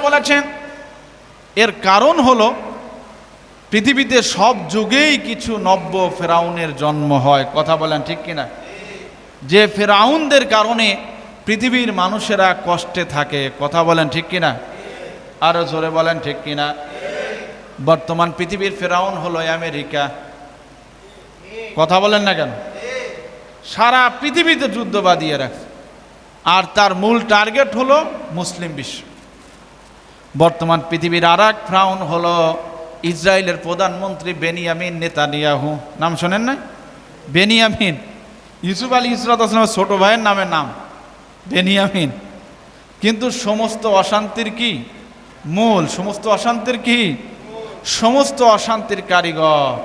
বলেছেন, এর কারণ হলো পৃথিবীতে সব যুগেই কিছু নব্য ফেরাউনের জন্ম হয়। কথা বলেন ঠিক কিনা? যে ফেরাউনদের কারণে পৃথিবীর মানুষেরা কষ্টে থাকে। কথা বলেন ঠিক কিনা? আরও জোরে বলেন ঠিক কিনা? বর্তমান পৃথিবীর ফেরাউন হলো আমেরিকা। কথা বলেন না কেন? সারা পৃথিবীতে যুদ্ধ বাঁধিয়ে রাখছে। আর তার মূল টার্গেট হলো মুসলিম বিশ্ব। বর্তমান পৃথিবীর আর এক ফ্রাউন হলো ইসরায়েলের প্রধানমন্ত্রী বেনিয়ামিন নেতানিয়াহু। নাম শোনেন না বেনিয়ামিন। ইউসুফ আলী ইসরাত আসলামের ছোট ভাইয়ের নামের নাম। বেনিয়ামিন। কিন্তু সমস্ত অশান্তির কি? মূল। সমস্ত অশান্তির কি? সমস্ত অশান্তির কারিগর।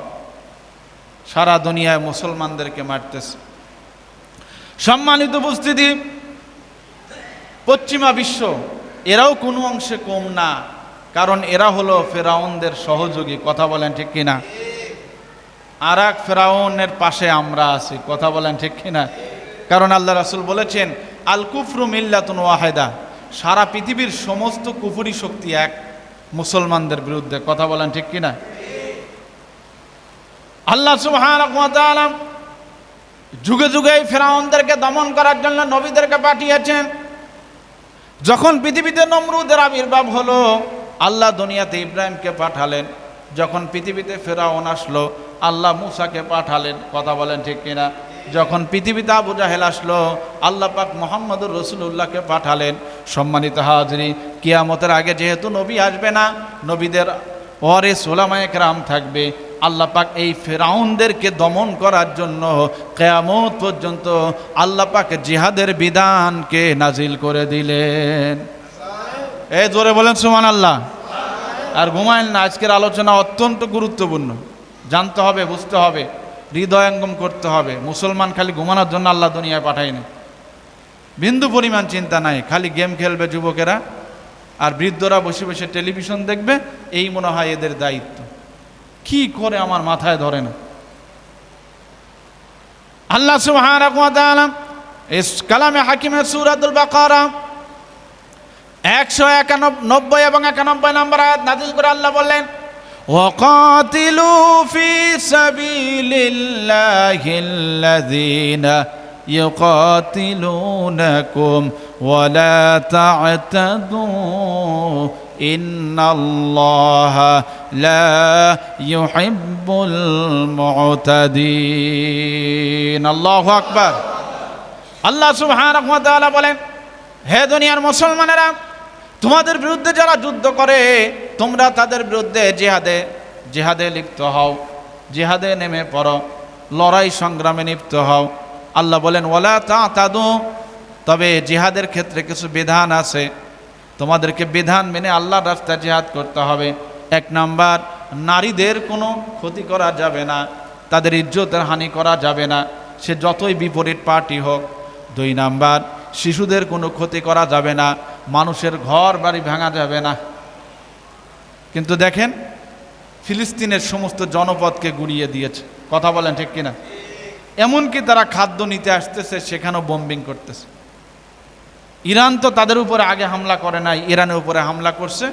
সারা দুনিয়ায় মুসলমানদেরকে মারতেছে। সম্মানিত উপস্থিতি, পশ্চিমা বিশ্ব এরাও কোনো অংশে কম না, কারণ এরা হলো ফেরাউনদের সহযোগী, কথা বলেন ঠিক কিনা? আর এক ফেরাউনের পাশে আমরা আছি, কথা বলেন ঠিক কিনা? কারণ আল্লাহ রাসুল বলেছেন, আল কুফরু মিল্লাতুন ওয়াহেদা, সারা পৃথিবীর সমস্ত কুফুরি শক্তি এক, মুসলমানদের বিরুদ্ধে, কথা বলেন ঠিক কিনা? আল্লাহ তাআলা যুগে যুগে ফেরাউনদেরকে দমন করার জন্য নবীদেরকে পাঠিয়েছেন। যখন পৃথিবীতে নমরুদের আবির্ভাব হলো, আল্লাহ দুনিয়াতে ইব্রাহিমকে পাঠালেন। যখন পৃথিবীতে ফেরাউন আসলো, আল্লাহ মুসাকে পাঠালেন। কথা বলেন ঠিক কিনা? যখন পৃথিবীতে আবু জাহেল আসলো, আল্লাহ পাক মোহাম্মদুর রসুল্লাহকে পাঠালেন। সম্মানিত হাজরি, কিয়ামতের আগে যেহেতু নবী আসবে না, নবীদের ওয়ারে সোলামায় রাম থাকবে। আল্লাহ পাক এই ফেরাউনদেরকে দমন করার জন্য কেয়ামত পর্যন্ত আল্লাহ পাক জিহাদের বিধানকে নাজিল করে দিলেন। এই জোরে বলেন সুমান আল্লাহ আর ঘুমাইল না আজকের আলোচনা অত্যন্ত গুরুত্বপূর্ণ। জানতে হবে, বুঝতে হবে হৃদয়ঙ্গম করতে হবে। মুসলমান খালি ঘুমানোর জন্য আল্লাহ দুনিয়ায় পাঠায়নি। বিন্দু পরিমাণ চিন্তা নাই, খালি গেম খেলবে যুবকেরা। আর বৃদ্ধরা বসে বসে টেলিভিশন দেখবে, এই মনে হয় এদের দায়িত্ব। কি করে আমার মাথায় ধরে না? আল্লাহ সুবহানাহু ওয়া তাআলা এই কালামে হাকিমের সূরাতুল এবং 91 নম্বর আয়াত করে আল্লাহ বললেন وقاتلوا في سبيل الله الذين يقاتلونكم ولا تعتدوا إن الله لا يحب المعتدين الله أكبر আল্লাহ সুবহানাহু ওয়া তাআলা বলেন হে দুনিয়ার মুসলমানেরা তোমাদের বিরুদ্ধে যারা যুদ্ধ করে তোমরা তাদের বিরুদ্ধে জেহাদে জেহাদে লিপ্ত হও জেহাদে নেমে পড়ো লড়াই সংগ্রামে লিপ্ত হও আল্লাহ বলেন ওয়ালা তা তাদু তবে জেহাদের ক্ষেত্রে কিছু বিধান আছে তোমাদেরকে বিধান মেনে আল্লাহর রাস্তায় জেহাদ করতে হবে। এক নাম্বার, নারীদের কোনো ক্ষতি করা যাবে না। তাদের ইজ্জতের হানি করা যাবে না। সে যতই বিপরীত পার্টি হোক। দুই নাম্বার, শিশুদের কোনো ক্ষতি করা যাবে না। মানুষের ঘর বাড়ি ভাঙা যাবে না। কিন্তু দেখেন, ফিলিস্তিনের সমস্ত জনপদকে গুড়িয়ে দিয়েছে। কথা বলেন ঠিক কিনা? এমনকি তারা খাদ্য নিতে আসতেছে, সেখানেও বোম্বিং করতেছে। ইরান তো তাদের উপরে আগে হামলা করে নাই, ইরানের উপরে হামলা করছে,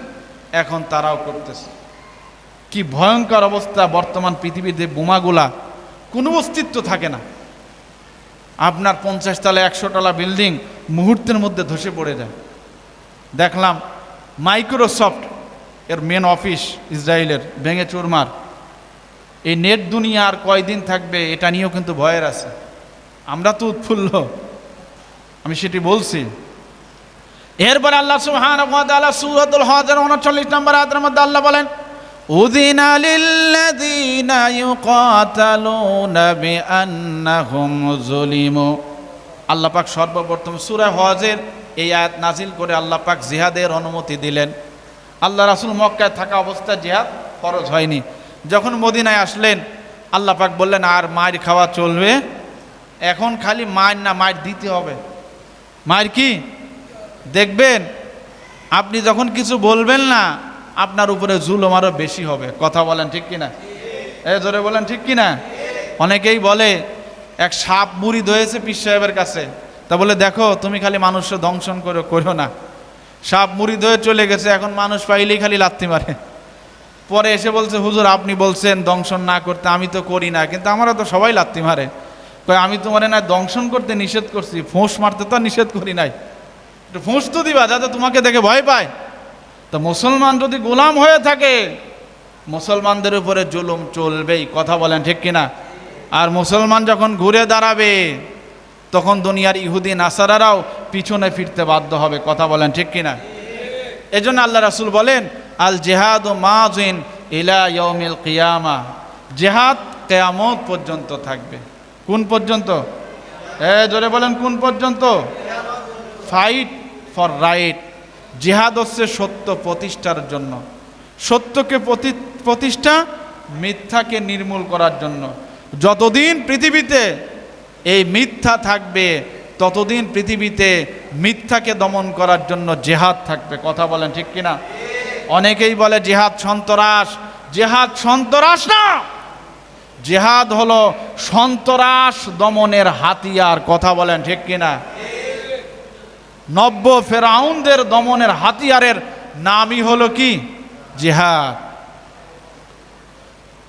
এখন তারাও করতেছে। কি ভয়ঙ্কর অবস্থা বর্তমান পৃথিবীতে বোমাগুলা, কোনো অস্তিত্ব থাকে না। আপনার পঞ্চাশ তলা, একশো তলা বিল্ডিং মুহূর্তের মধ্যে ধসে পড়ে যায়। দেখলাম মাইক্রোসফট এর মেন অফিস ইসরায়েলের, ভেঙে চুরমার। এই নেট দুনিয়া আর কয়দিন থাকবে, এটা নিয়েও কিন্তু ভয়ের আছে। আমরা তো উৎফুল্ল। আমি সেটি বলছি। এরপরে আল্লাহ সুবহানাহু ওয়া তাআলা সূরাতুল হজের 39 নম্বর আয়াতের মধ্যে আল্লাহ বলেন أذن للذين يقاتلون بأنهم ظلموا আল্লাহ পাক সর্বপ্রথম সূরা হজের এই আয়াত নাজিল করে আল্লাহ পাক জিহাদের অনুমতি দিলেন আল্লাহ রাসূল মক্কায় থাকা অবস্থায় জিহাদ ফরজ হয়নি যখন মদিনায় আসলেন আল্লাহ পাক বললেন আর মায়ের খাওয়া চলবে এখন খালি মায়ের না মায়ের দিতে হবে মায়ের কি দেখবেন, আপনি যখন কিছু বলবেন না, আপনার উপরে জুলুম আরও বেশি হবে। কথা বলেন ঠিক কিনা? এ, জোরে বলেন ঠিক কিনা? অনেকেই বলে, এক সাপ মুড়ি ধয়েছে পীর সাহেবের কাছে। তা বলে, দেখো, তুমি খালি মানুষের দংশন করে করো না। সাপ মুড়ি হয়ে চলে গেছে, এখন মানুষ পাইলেই খালি লাত্তি মারে। পরে এসে বলছে, হুজুর, আপনি বলছেন দংশন না করতে আমি তো করি না, কিন্তু আমরা তো সবাই লাত্তি মারে। কয়, আমি তোমার না দংশন করতে নিষেধ করছি, ফোঁস মারতে তো নিষেধ করি নাই। একটু ফোঁস তো দিবা, যাতে তোমাকে দেখে ভয় পায়। তো মুসলমান যদি গোলাম হয়ে থাকে, মুসলমানদের উপরে জুলুম চলবেই, কথা বলেন ঠিক কিনা? আর মুসলমান যখন ঘুরে দাঁড়াবে, তখন দুনিয়ার ইহুদি, নাসারারাও পিছনে ফিরতে বাধ্য হবে, কথা বলেন ঠিক কিনা? এজন্য আল্লাহ রাসুল বলেন, আল জেহাদ ও মাজিন ইলা ইয়মিল কিয়ামা। জেহাদ কেয়ামত পর্যন্ত থাকবে। কোন পর্যন্ত? এ, জোরে বলেন, কোন পর্যন্ত? Fight for right. জিহাদ হচ্ছে সত্য প্রতিষ্ঠার জন্য। সত্যকে প্রতি- প্রতিষ্ঠা, মিথ্যাকে নির্মূল করার জন্য। যতদিন পৃথিবীতে এই মিথ্যা থাকবে, ততদিন পৃথিবীতে মিথ্যাকে দমন করার জন্য জেহাদ থাকবে। কথা বলেন ঠিক কিনা? অনেকেই বলে জেহাদ সন্তরাস। জেহাদ সন্তরাস না! জেহাদ হলো সন্তরাস দমনের হাতিয়ার। কথা বলেন ঠিক কিনা? নব্য ফেরাউনদের দমনের হাতিয়ারের নামই হলো কি? জিহাদ।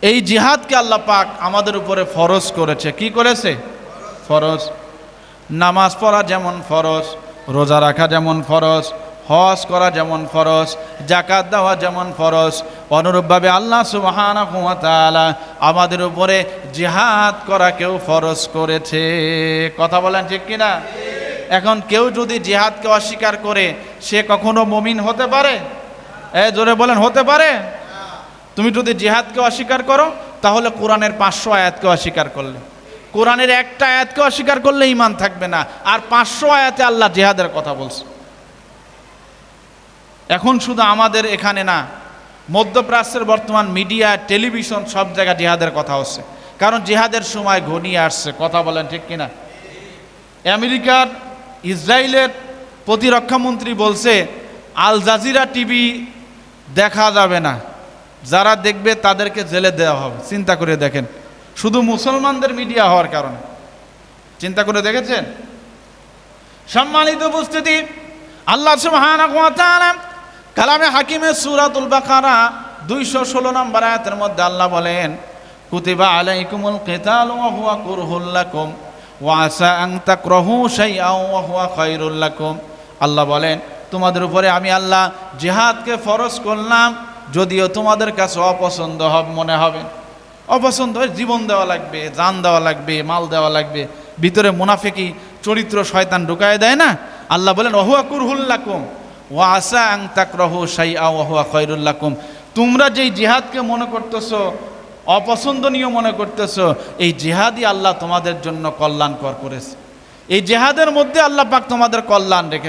এই জিহাদকে আল্লাহ পাক আমাদের উপরে ফরজ করেছে। কি করেছে? ফরজ। নামাজ পড়া যেমন ফরজ, রোজা রাখা যেমন ফরজ, হজ করা যেমন ফরজ জাকাত দেওয়া যেমন ফরজ, অনুরূপভাবে আল্লাহ সুবহানাহু ওয়া তাআলা আমাদের উপরে জিহাদ করাকেও ফরজ করেছে। কথা বলেন ঠিক কিনা? এখন কেউ যদি জিহাদকে অস্বীকার করে, সে কখনো মমিন হতে পারে? এ, জোরে বলেন, হতে পারে? তুমি যদি জিহাদকে অস্বীকার করো, তাহলে কোরআনের পাঁচশো আয়াতকে অস্বীকার করলে। কোরআনের একটা আয়াতকে অস্বীকার করলে ইমান থাকবে না। আর পাঁচশো আয়াতে আল্লাহ জিহাদের কথা বলছে। এখন শুধু আমাদের এখানে না, মধ্যপ্রাচ্যের বর্তমান মিডিয়া, টেলিভিশন সব জায়গায় জিহাদের কথা হচ্ছে। কারণ জিহাদের সময় ঘনিয়ে আসছে। কথা বলেন ঠিক কিনা? আমেরিকার ইসরায়েলের প্রতিরক্ষামন্ত্রী বলছে, আল জাজিরা টিভি দেখা যাবে না। যারা দেখবে তাদেরকে জেলে দেওয়া হবে। চিন্তা করে দেখেন। শুধু মুসলমানদের মিডিয়া হওয়ার কারণে। চিন্তা করে দেখেছেন? সম্মানিত উপস্থিতি, আল্লাহ কালামে হাকিমের সূরাতুল বাকারা 216 নম্বর আয়াতের মধ্যে আল্লাহ বলেন, কুতিবা আলাইকুমুল কিতালু হুয়া কুরহুল লাকুম ওয়া আসা আন তাকরাহু শাইআন ওয়া হুয়া খায়রুল লাকুম। আল্লাহ বলেন, তোমাদের উপরে আমি আল্লাহ জেহাদকে ফরজ করলাম, যদিও তোমাদের কাছে অপছন্দ হবে, মনে হবে। অপছন্দ হয় জীবন দেওয়া লাগবে, জান দেওয়া লাগবে, মাল দেওয়া লাগবে। ভিতরে মুনাফেকি, চরিত্র শয়তান ঢুকায় দেয় না? আল্লাহ বলেন অহুয়া কুরহুল্লাকুম ওয়া আসা আং তাকরহু সাই আহুয়া খৈরুল্লাকুম তোমরা যেই জিহাদকে মনে করতেছো অপছন্দনীয় মনে করতেছ, এই জেহাদি আল্লাহ তোমাদের জন্য কল্যাণকর করেছে। এই জেহাদের মধ্যে আল্লাহ পাক তোমাদের কল্যাণ রেখে